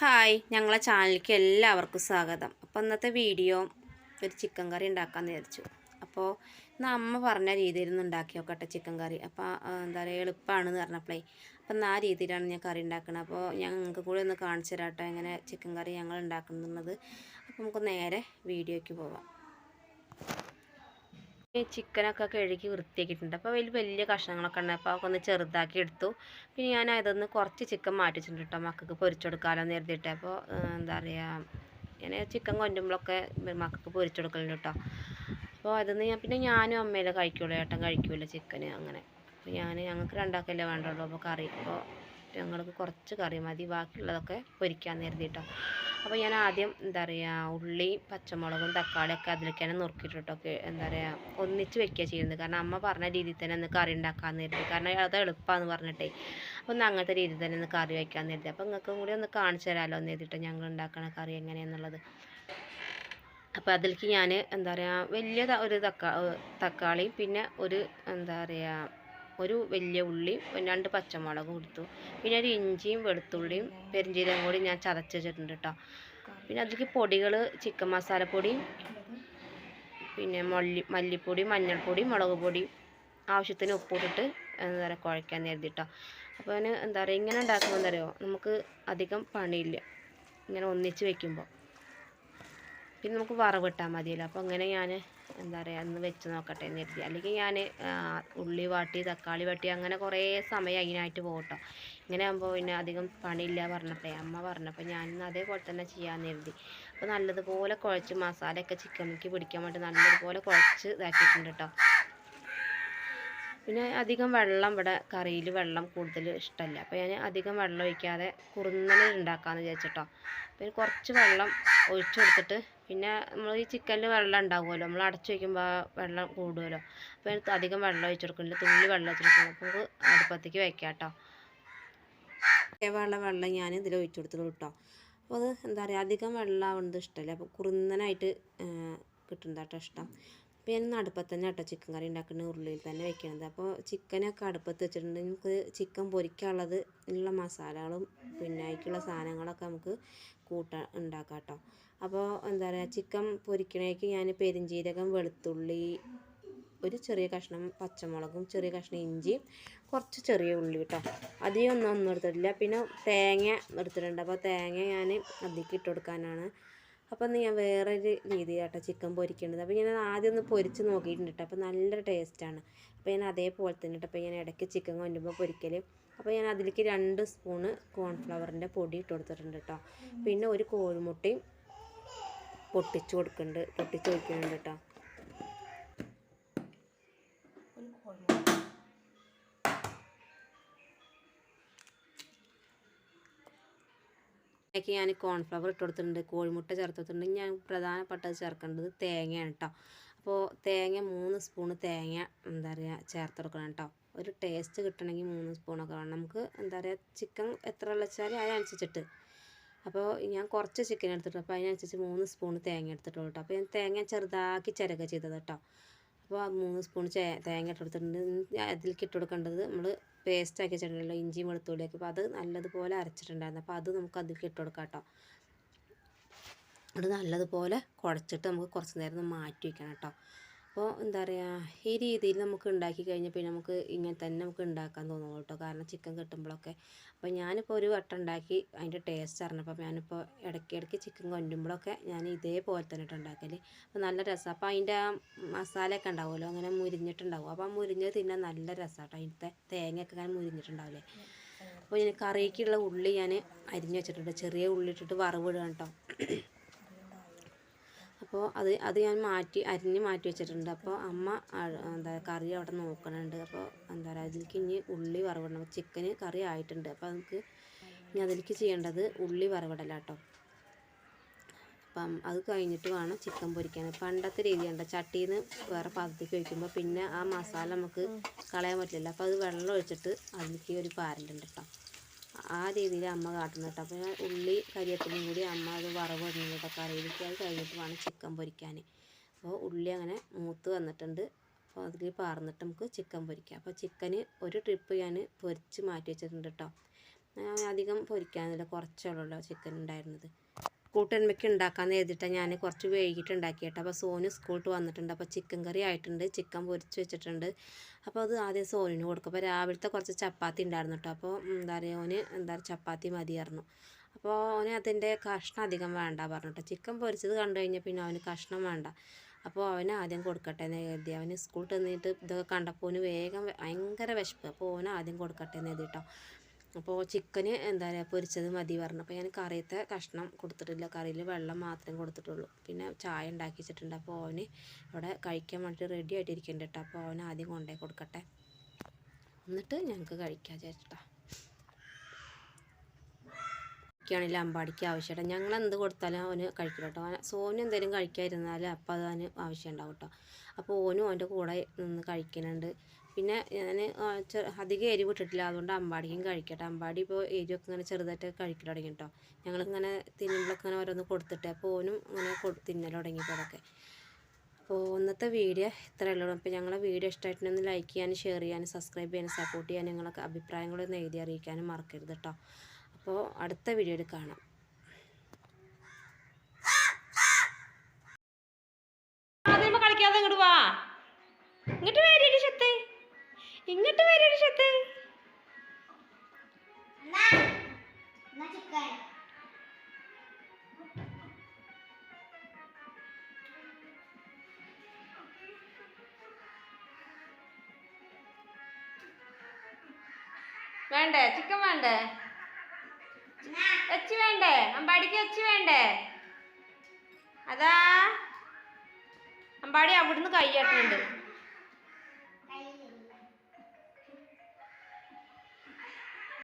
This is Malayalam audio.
ഹായ് ഞങ്ങളെ ചാനലിലേക്ക് എല്ലാവർക്കും സ്വാഗതം. അപ്പോൾ ഇന്നത്തെ വീഡിയോ ഒരു ചിക്കൻ കറി ഉണ്ടാക്കാമെന്ന് വിചാരിച്ചു. അപ്പോൾ ഇന്ന് അമ്മ പറഞ്ഞ രീതിയിൽ നിന്ന് ഉണ്ടാക്കി നോക്കട്ടെ ചിക്കൻ കറി. അപ്പോൾ എന്താ പറയുക എളുപ്പമാണെന്ന് പറഞ്ഞപ്പോഴേ അപ്പം എന്നാ ആ രീതിയിലാണ് ഞാൻ കറി ഉണ്ടാക്കുന്നത് അപ്പോൾ ഞങ്ങൾക്ക് കൂടി ഒന്ന് കാണിച്ചു തരാട്ടോ എങ്ങനെ ചിക്കൻ കറി ഞങ്ങൾ ഉണ്ടാക്കുന്നത് അപ്പോൾ നമുക്ക് നേരെ വീഡിയോയ്ക്ക് പോവാം. ചിക്കനൊക്കെ കഴുകി വൃത്തിയാക്കിയിട്ടുണ്ട്. അപ്പോൾ വലിയ വലിയ കഷ്ണങ്ങളൊക്കെ ഉണ്ട്. അപ്പോൾ അതൊക്കെ ഒന്ന് ചെറുതാക്കി എടുത്തു. പിന്നെ ഞാൻ അതൊന്ന് കുറച്ച് ചിക്കൻ മാറ്റിച്ചിട്ടുണ്ട് കേട്ടോ മക്കൾക്ക് പൊരിച്ചെടുക്കാമല്ലോ എന്ന് കരുതിയിട്ട് അപ്പോൾ എന്താ പറയുക ഞാൻ ചിക്കൻ കൊണ്ടുമ്പോഴൊക്കെ മക്കൾക്ക് പൊരിച്ചെടുക്കലുണ്ട് കേട്ടോ അപ്പോൾ അതൊന്ന് ഞാൻ പിന്നെ ഞാനും അമ്മയിലെ കഴിക്കുള്ളൂ. ഏട്ടൻ കഴിക്കൂല ചിക്കന് അങ്ങനെ. അപ്പോൾ ഞാൻ ഞങ്ങൾക്ക് രണ്ടാക്കല്ലേ വേണ്ടുള്ളൂ. അപ്പോൾ കറി അപ്പോൾ ഞങ്ങൾക്ക് കുറച്ച് കറി മതി ബാക്കിയുള്ളതൊക്കെ പൊരിക്കാൻ കരുതിയിട്ടോ. അപ്പോൾ ഞാൻ ആദ്യം എന്താ പറയുക ഉള്ളി പച്ചമുളകും തക്കാളിയൊക്കെ അതിലേക്ക് തന്നെ ഒക്കെ എന്താ പറയുക ഒന്നിച്ച് വെക്കുക ചെയ്യുന്നത്. കാരണം അമ്മ പറഞ്ഞ രീതിയിൽ തന്നെ ഒന്ന് കറി ഉണ്ടാക്കാൻ കരുതി. കാരണം അത് എളുപ്പമാണെന്ന് പറഞ്ഞിട്ടേ. ഒന്ന് അങ്ങനത്തെ രീതിയിൽ തന്നെ ഒന്ന് കറി വയ്ക്കാമെന്ന് കരുതി. അപ്പോൾ നിങ്ങൾക്കും കൂടി ഒന്ന് കാണിച്ചു തരാമല്ലോ എന്ന് കരുതിയിട്ട് ഞങ്ങൾ ഉണ്ടാക്കണ കറി എങ്ങനെയാണെന്നുള്ളത് അപ്പോൾ അതിലേക്ക് ഞാൻ എന്താ പറയുക വലിയ ഒരു തക്കാ തക്കാളിയും പിന്നെ ഒരു എന്താ പറയുക ഒരു വലിയ ഉള്ളിയും രണ്ട് പച്ചമുളകും കൊടുത്തു പിന്നെ ഒരു ഇഞ്ചിയും വെളുത്തുള്ളിയും പെരിഞ്ചീരകം കൂടി ഞാൻ ചതച്ച് വെച്ചിട്ടുണ്ട് കേട്ടോ പിന്നെ അതിലേക്ക് പൊടികൾ ചിക്കൻ മസാലപ്പൊടിയും പിന്നെ മല്ലി മല്ലിപ്പൊടി മഞ്ഞൾപ്പൊടി മുളക് പൊടി ആവശ്യത്തിന് ഉപ്പിട്ടിട്ട് എന്താ പറയുക കുഴക്കാൻ കരുതിട്ടോ അപ്പോൾ അതിന് എന്താ പറയുക ഇങ്ങനെ ഉണ്ടാക്കുമ്പോൾ എന്താ പറയുക നമുക്ക് അധികം പണിയില്ല. ഇങ്ങനെ ഒന്നിച്ച് വെക്കുമ്പോൾ. പിന്നെ നമുക്ക് വറവിട്ടാൽ മതിയല്ലോ. അപ്പോൾ അങ്ങനെ ഞാൻ എന്താ പറയുക ഒന്ന് വെച്ച് നോക്കട്ടെ എന്ന് കരുതി. അല്ലെങ്കിൽ ഞാൻ ഉള്ളി വാട്ടി തക്കാളി വാട്ടി അങ്ങനെ കുറേ സമയം അതിനായിട്ട് പോകട്ടോ ഇങ്ങനെ ആകുമ്പോൾ പിന്നെ അധികം പണിയില്ല പറഞ്ഞപ്പോഴേ അമ്മ പറഞ്ഞപ്പോൾ ഞാനിന്ന് അതേപോലെ തന്നെ ചെയ്യാമെന്ന് കരുതി. അപ്പോൾ നല്ലതുപോലെ കുഴച്ച് മസാലയൊക്കെ ചിക്കനിലേക്ക് പിടിക്കാൻ വേണ്ടി നല്ലതുപോലെ കുഴച്ച് ഇതാക്കിയിട്ടുണ്ട് കേട്ടോ പിന്നെ അധികം വെള്ളം ഇവിടെ കറിയിൽ വെള്ളം കൂടുതൽ ഇഷ്ടമല്ല അപ്പോൾ ഞാൻ അധികം വെള്ളം ഒഴിക്കാതെ കുറുന്നനെ ഉണ്ടാക്കാമെന്ന് വിചാരിച്ചിട്ടോ പിന്നെ കുറച്ച് വെള്ളം ഒഴിച്ചു കൊടുത്തിട്ട് പിന്നെ നമ്മൾ ഈ ചിക്കനിൽ വെള്ളം ഉണ്ടാവുമല്ലോ. നമ്മൾ അടച്ചു വയ്ക്കുമ്പോൾ വെള്ളം കൂടുമല്ലോ. അപ്പോൾ എനിക്ക് അധികം വെള്ളം ഒഴിച്ചു കൊടുക്കുന്നില്ല തുള്ളി വെള്ളം ഒഴിച്ചു കൊടുക്കണം അപ്പോൾ നമുക്ക് അടുപ്പത്തേക്ക് വെക്കാം കേട്ടോ. വെള്ളം വെള്ളം ഞാൻ ഇതിൽ ഒഴിച്ചു കൊടുത്തത് കേട്ടോ. അപ്പോൾ അത് എന്താ പറയുക അധികം വെള്ളം ആവുന്നത് ഇഷ്ടമല്ല അപ്പോൾ കുറുന്നനായിട്ട് കിട്ടുന്നതാട്ടോ ഇഷ്ടം. അപ്പോൾ ഞാൻ ഇന്ന് അടുപ്പത്ത് തന്നെ കേട്ടോ ചിക്കൻ കറി ഉണ്ടാക്കുന്നത് ഉരുളിയിൽ തന്നെ വെക്കണത്. അപ്പോൾ ചിക്കനൊക്കെ അടുപ്പത്ത് വെച്ചിട്ടുണ്ട്. നമുക്ക് ചിക്കൻ പൊരിക്കാനുള്ളത് ഉള്ള മസാലകളും പിന്നെ അതിലേക്കുള്ള സാധനങ്ങളൊക്കെ നമുക്ക് കൂട്ടാൻ ഉണ്ടാക്കാം കേട്ടോ. അപ്പോൾ എന്താ പറയുക ചിക്കൻ പൊരിക്കണേക്ക് ഞാൻ പെരിഞ്ജീരകം വെളുത്തുള്ളി ഒരു ചെറിയ കഷ്ണം പച്ചമുളകും ചെറിയ കഷ്ണം ഇഞ്ചിയും കുറച്ച് ചെറിയ ഉള്ളി കേട്ടോ. അധികം ഒന്നും ഒന്നും എടുത്തിട്ടില്ല. പിന്നെ തേങ്ങ എടുത്തിട്ടുണ്ട്. അപ്പോൾ തേങ്ങ ഞാൻ അതിലേക്ക് ഇട്ട് കൊടുക്കാനാണ് അപ്പം ഞാൻ വേറൊരു രീതിയിലാട്ടോ ചിക്കൻ പൊരിക്കേണ്ടത് അപ്പോൾ ഞാൻ ആദ്യം ഒന്ന് പൊരിച്ച് നോക്കിയിട്ടുണ്ട് കേട്ടോ അപ്പോൾ നല്ല ടേസ്റ്റാണ് അപ്പോൾ ഞാൻ അതേപോലെ തന്നെ കേട്ടോ അപ്പോൾ ഞാൻ ഇടയ്ക്ക് ചിക്കൻ കൊണ്ടുമ്പോൾ പൊരിക്കൽ അപ്പോൾ ഞാൻ അതിലേക്ക് രണ്ട് സ്പൂണ് കോൺഫ്ലവറിന്റെ പൊടി ഇട്ട് കൊടുത്തിട്ടുണ്ട് കേട്ടോ പിന്നെ ഒരു കോഴിമുട്ടയും പൊട്ടിച്ച് കൊടുക്കുന്നുണ്ട് പൊട്ടിച്ച് വയ്ക്കുന്നുണ്ട് കേട്ടോ അതിലേക്ക് ഞാൻ കോൺഫ്ലവർ ഇട്ട് കൊടുത്തിട്ടുണ്ട് കോഴിമുട്ട ചേർത്ത് കൊടുത്തിട്ടുണ്ട് ഞാൻ പ്രധാനപ്പെട്ടത് ചേർക്കേണ്ടത് തേങ്ങയാണ് കേട്ടോ അപ്പോൾ തേങ്ങ മൂന്ന് സ്പൂണ് തേങ്ങ എന്താ പറയുക ചേർത്ത് കൊടുക്കണം കേട്ടോ ഒരു ടേസ്റ്റ് കിട്ടണമെങ്കിൽ മൂന്ന് സ്പൂണൊക്കെ വേണം. നമുക്ക് എന്താ പറയുക ചിക്കൻ എത്ര വെച്ചാൽ അതിനനുസരിച്ചിട്ട്. അപ്പോൾ ഞാൻ കുറച്ച് ചിക്കൻ എടുത്തിട്ടു അപ്പോൾ അതിനനുസരിച്ച് മൂന്ന് സ്പൂൺ തേങ്ങ എടുത്തിട്ടുള്ളൂ കേട്ടോ അപ്പോൾ ഞാൻ തേങ്ങ ചെറുതാക്കി ചിരക ചെയ്തത് കേട്ടോ അപ്പോൾ മൂന്ന് സ്പൂൺ തേങ്ങ ഇട്ട് അതിലേക്ക് ഇട്ട് കൊടുക്കേണ്ടത് നമ്മൾ പേസ്റ്റ് ആക്കി വെച്ചിട്ടുണ്ടല്ലോ ഇഞ്ചിയും വെളുത്തുള്ളിയൊക്കെ. അപ്പോൾ അത് നല്ലതുപോലെ അരച്ചിട്ടുണ്ടായിരുന്നു. അപ്പോൾ അത് നമുക്ക് അതിലേക്ക് ഇട്ട് കൊടുക്കാം കേട്ടോ. അത് നല്ലതുപോലെ കുഴച്ചിട്ട് നമുക്ക് കുറച്ച് നേരം മാറ്റി വയ്ക്കണം കേട്ടോ. അപ്പോൾ എന്താ പറയുക ഈ രീതിയിൽ നമുക്ക് ഉണ്ടാക്കി കഴിഞ്ഞാൽ പിന്നെ നമുക്ക് ഇങ്ങനെ തന്നെ നമുക്ക് ഉണ്ടാക്കാൻ തോന്നും കേട്ടോ. കാരണം ചിക്കൻ കിട്ടുമ്പോഴൊക്കെ. അപ്പോൾ ഞാനിപ്പോൾ ഒരു വട്ടം ഉണ്ടാക്കി അതിന്റെ ടേസ്റ്റ് അറിഞ്ഞപ്പോൾ ഞാനിപ്പോൾ ഇടയ്ക്ക് ഇടയ്ക്ക് ചിക്കൻ കൊണ്ടുമ്പോഴൊക്കെ ഞാൻ ഇതേപോലെ തന്നെ ഉണ്ടാക്കൽ അപ്പോൾ നല്ല രസമാണ് അപ്പോൾ അതിന്റെ ആ മസാലയൊക്കെ ഉണ്ടാവുമല്ലോ അങ്ങനെ മുരിഞ്ഞിട്ടുണ്ടാവും. അപ്പോൾ ആ മുരിഞ്ഞത് തിന്നാൻ നല്ല രസമാണ് കേട്ടോ. അതിന്റെ തേങ്ങയൊക്കെ അങ്ങനെ മുരിഞ്ഞിട്ടുണ്ടാവില്ലേ. അപ്പോൾ ഞാൻ കറിക്കുള്ള ഉള്ളി ഞാൻ അരിഞ്ഞ് വെച്ചിട്ടുണ്ട്. ചെറിയ ഉള്ളി ഇട്ടിട്ട് വറവിടുക കേട്ടോ. അപ്പോൾ അത് അത് ഞാൻ മാറ്റി അരിഞ്ഞ് മാറ്റി വെച്ചിട്ടുണ്ട്. അപ്പോൾ അമ്മ എന്താ കറി അവിടെ നോക്കണുണ്ട്. അപ്പോൾ എന്താ പറയുക അതിലേക്ക് ഇനി ഉള്ളി വറവിടണം. ചിക്കന് കറി ആയിട്ടുണ്ട്. അപ്പോൾ നമുക്ക് ഇനി അതിലേക്ക് ചെയ്യേണ്ടത് ഉള്ളി വറവിടല കേട്ടോ. അപ്പം അത് കഴിഞ്ഞിട്ട് വേണം ചിക്കൻ പൊരിക്കാൻ. പണ്ടത്തെ രീതിയുണ്ട് ചട്ടിയിൽ നിന്ന് വേറെ പാത്രത്തേക്ക് വയ്ക്കുമ്പോൾ പിന്നെ ആ മസാല നമുക്ക് കളയാൻ പറ്റില്ല അപ്പോൾ അത് വെള്ളം ഒഴിച്ചിട്ട് അതിലേക്ക് ഒരു പാരലുണ്ട് കേട്ടോ. ആ രീതിയിൽ അമ്മ കാട്ടുന്നത് കേട്ടോ. അപ്പോൾ ഉള്ളി കരിയപ്പിലും കൂടി അമ്മ അത് വറവ് ഇടുന്നുണ്ട് കേട്ടോ. കറിയിലേക്ക് അത് കഴിഞ്ഞിട്ട് വേണം ചിക്കൻ പൊരിക്കാൻ. അപ്പോൾ ഉള്ളി അങ്ങനെ മൂത്ത് വന്നിട്ടുണ്ട്. അപ്പോൾ അതിൽ പാർന്നിട്ട് നമുക്ക് ചിക്കൻ പൊരിക്കാം. അപ്പോൾ ചിക്കന് ഒരു ട്രിപ്പ് ഞാൻ പൊരിച്ച് മാറ്റി വെച്ചിട്ടുണ്ട് കേട്ടോ. അധികം പൊരിക്കാനില്ല. കുറച്ചുള്ളൂ ചിക്കൻ ഉണ്ടായിരുന്നത്. കൂട്ടന്മയ്ക്ക് ഉണ്ടാക്കാമെന്ന് എഴുതിയിട്ടാണ് ഞാൻ കുറച്ച് വൈകിട്ട് ഉണ്ടാക്കിയിട്ട് അപ്പോൾ സോന് സ്കൂളിട്ട് വന്നിട്ടുണ്ട്. അപ്പോൾ ചിക്കൻ കറി ആയിട്ടുണ്ട്. ചിക്കൻ പൊരിച്ച് വെച്ചിട്ടുണ്ട്. അപ്പോൾ അത് ആദ്യം സോനിന് കൊടുക്കും. അപ്പോൾ രാവിലത്തെ കുറച്ച് ചപ്പാത്തി ഉണ്ടായിരുന്നു കേട്ടോ അപ്പോൾ എന്താ പറയുക ഓന് എന്താ പറയുക ചപ്പാത്തി മതിയായിരുന്നു. അപ്പോൾ ഓന് അതിന്റെ കഷ്ണം അധികം വേണ്ട പറഞ്ഞിട്ട് ചിക്കൻ പൊരിച്ചത് കണ്ടു കഴിഞ്ഞാൽ പിന്നെ അവന് കഷ്ണം വേണ്ട. അപ്പോൾ അവന് ആദ്യം കൊടുക്കട്ടെ എന്ന് കരുതി. അവന് സ്കൂളിൽ നിന്നിട്ട് ഇതൊക്കെ കണ്ടപ്പോൾ ഓന് വേഗം ഭയങ്കര വിശപ്പ്. അപ്പോൾ ഓന് ആദ്യം കൊടുക്കട്ടെ എന്ന് കരുതി കേട്ടോ അപ്പോൾ ചിക്കന് എന്താ പറയുക പൊരിച്ചത് മതി പറഞ്ഞു. അപ്പോൾ ഞാൻ കറിയത്തെ കഷ്ണം കൊടുത്തിട്ടില്ല. കറിയിൽ വെള്ളം മാത്രമേ കൊടുത്തിട്ടുള്ളൂ. പിന്നെ ചായ ഉണ്ടാക്കി വെച്ചിട്ടുണ്ട്. അപ്പോൾ ഓന് അവിടെ കഴിക്കാൻ വേണ്ടിയിട്ട് റെഡി ആയിട്ടിരിക്കുന്നുണ്ട് കേട്ടോ. അപ്പോൾ അവന് ആദ്യം കൊണ്ടേ കൊടുക്കട്ടെ. എന്നിട്ട് ഞങ്ങൾക്ക് കഴിക്കാം ചേട്ടാ ാണെങ്കിൽ അമ്പാടിക്ക് ആവശ്യമായിട്ട്. ഞങ്ങൾ എന്ത് കൊടുത്താലും അവന് കഴിക്കില്ല കേട്ടോ. സോനും എന്തെങ്കിലും കഴിക്കാതിരുന്നാലും അപ്പം അത് അവന് ആവശ്യം ഉണ്ടാവും കേട്ടോ. അപ്പോൾ ഓനും അവന്റെ കൂടെ നിന്ന് കഴിക്കുന്നുണ്ട്. പിന്നെ ഞാൻ അധികം എരിവ് ഇട്ടിട്ടില്ല. അതുകൊണ്ട് അമ്പാടിയും കഴിക്കട്ടെ. അമ്പാടി ഇപ്പോൾ എരിവൊക്കെ ഇങ്ങനെ ചെറുതായിട്ട് കഴിക്കൽ തുടങ്ങി കേട്ടോ ഞങ്ങളിങ്ങനെ തിന്നുമ്പോഴൊക്കെ ഇങ്ങനെ ഓരോന്ന് കൊടുത്തിട്ട് അപ്പോൾ ഓനും ഇങ്ങനെ കൊടു തിന്നൽ തുടങ്ങിയപ്പോൾ അതൊക്കെ. അപ്പോൾ ഇന്നത്തെ വീഡിയോ ഇത്രയേ ഉള്ളൂ. അപ്പോൾ ഞങ്ങളെ വീഡിയോ ഇഷ്ടമായിട്ടുണ്ടെങ്കിൽ ലൈക്ക് ചെയ്യാനും ഷെയർ ചെയ്യാനും സബ്സ്ക്രൈബ് ചെയ്യാനും സപ്പോർട്ട് ചെയ്യാനും നിങ്ങളൊക്കെ അഭിപ്രായങ്ങളൊന്നും എഴുതി അറിയിക്കാനും മറക്കരുത് കേട്ടോ അപ്പോൾ അടുത്ത വീഡിയോയിൽ കാണാം അതിനുമ്പോ കളിക്കാതെ ഇങ്ങോട്ട് വാ ഇങ്ങോട്ട് വരേടി ഷത്ത് ഇങ്ങോട്ട് വരേടി ഷത്ത് വേണ്ടേ? ചിക്കൻ വേണ്ടേ? എച്ചി വേണ്ടേ? അമ്പാടിക്ക് എച്ചി വേണ്ടേ? അതാ. അമ്പാടി അവിടുന്ന് കൈ കൈയാട്ടുന്നുണ്ട്